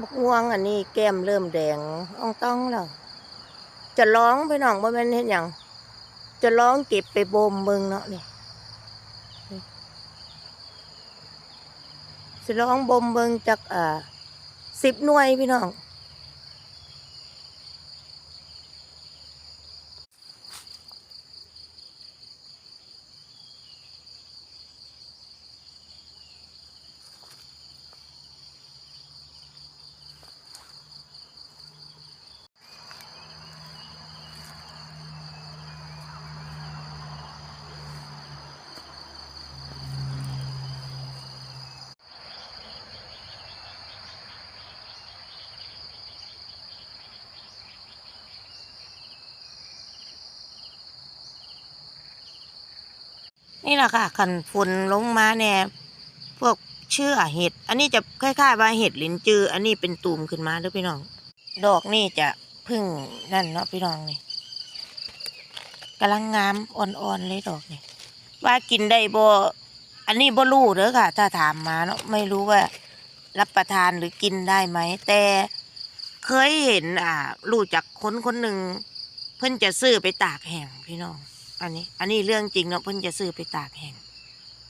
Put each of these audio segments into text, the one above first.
บักม่วงอันนี้แก้มเริ่มแดงอ่องต้องแล้วจะร้องไปน้องบ่แม่นเห็นอย่างจะร้องเก็บไปบ่มเบิงเนาะนี่นี่สิร้องบ่มเบิงจากอ่าสิบหน่วยพี่น้อง นี่แหละค่ะขันฝนลงมาแน่พวกเชื่อเห็ด อันนี้จะคล้ายๆว่าเห็ดลินจือ อันนี้เป็นตูมขึ้นมาเด้วยพี่น้อง ดอกนี่จะพึ่งนั่นเนาะพี่น้องนี่กำลังงามอ่อนๆเลยดอกนี่ว่ากินได้บ่อันนี้บ่รู้เด้อค่ะ ถ้าถามมาเนาะไม่รู้ว่า รับประทานหรือกินได้ไหม แต่เคยเห็นอ่ารู้จักคนคนหนึ่งเพิ่นจะซื้อไปตากแห้งพี่น้อง อันนี้ อันนี้เรื่องจริงเนาะเพิ่นจะซื้อไปตากแห้ง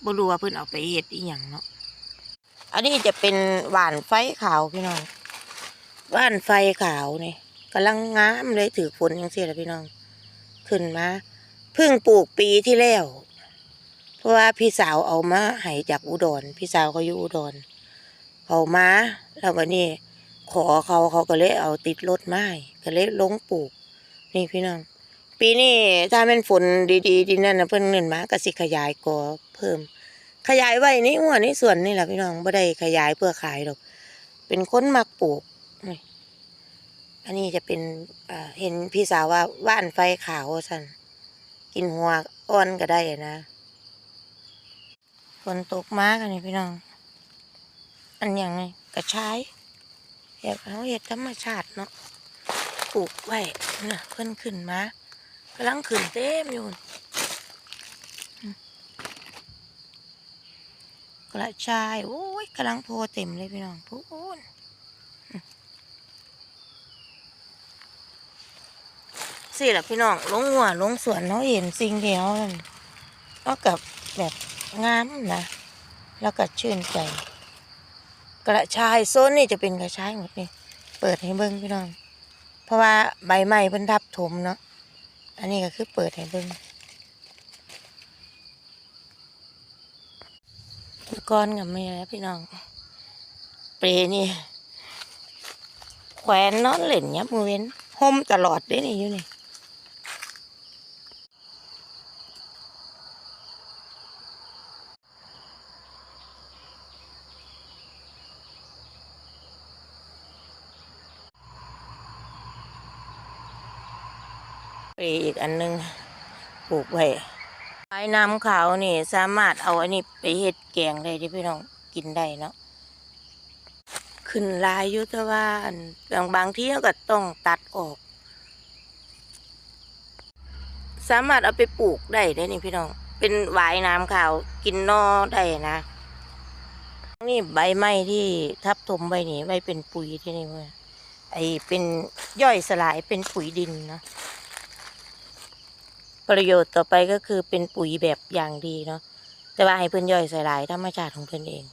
บ่รู้ว่าเพิ่นเอาไปเฮ็ดอีหยังเนาะอันนี้จะเป็นหวานไฟขาวพี่น้องหวานไฟขาวนี่กำลังงามเลยถือฝนจังซี่ล่ะพี่น้อง ขึ้นมาเพิ่งปลูกปีที่แล้ว เพราะว่าพี่สาวเอามาให้จากอุดร พี่สาวเขาอยู่อุดรเอามาแล้ววันนี้ขอเขาเขาก็เลยเอาติดรถไม้ก็เลยลงปลูก นี่พี่น้อง ปีนี้ถ้าเป็นฝนดีๆที่นั่นนะเพิ่นเงินมาก็สิขยายกอเพิ่ม ขยายไว้นี่หัวนี่ส่วนนี่แหละพี่น้องบ่ได้ขยายเพื่อขายหรอก เป็นคนมักปลูกอันนี้จะเป็นเห็นพี่สาวว่าว่านไฟขาวสันกินหัวอ่อนก็ได้นะฝนตกมากันนี่พี่น้อง อันอย่างไงกระชายเห็ดเขาเห็ดธรรมชาติเนาะปลูกไว้นะเพิ่นขึ้นมา กำลังขึ้นเต็มอยู่กระชายโอ้ยกำลังโพเต็มเลยพี่น้องพูนสิล่ะพี่น้องลงหัวลงสวนเขาเห็นสิ่งเดียวนั่นก็กับแบบงามนะ แล้วก็ชื่นใจกระชายโซนนี่จะเป็นกระชายหมดนี่เปิดให้เบิ้งพี่น้อง เพราะว่าใบไม้เพิ่นทับถมเนาะ อันนี้ก็คือเปิดให้เบิ่งก้อนกับแม่แล้วพี่น้อง เปรนี่ แขวนนอนเล่นยับมือเว้นห่มตลอดได้นี่อยู่นี่ เปรอีกอันหนึงปลูกไว้ไอ้น้ำขาวนี่สามารถเอาอันนี้ไปเฮ็ดแกงได้ที่พี่น้องกินได้เนาะขึ้นลายอยู่แต่ว่านบางบางที่ก็ต้องตัดออก สามารถเอาไปปลูกได้ได้นี่พี่น้อง เป็นหวายน้ำขาวกินนอได้นะนี่ใบไม้ที่ทับถมใบนี้ไว้เป็นปุ๋ยที่นี่เว้ยไอเป็นย่อยสลายเป็นปุ๋ยดินนะ ประโยชน์ต่อไปก็คือเป็นปุ๋ยแบบอย่างดีเนาะแต่ว่าให้เพื่อนย่อยใส่หลายธรรมชาติของเพื่อนเอง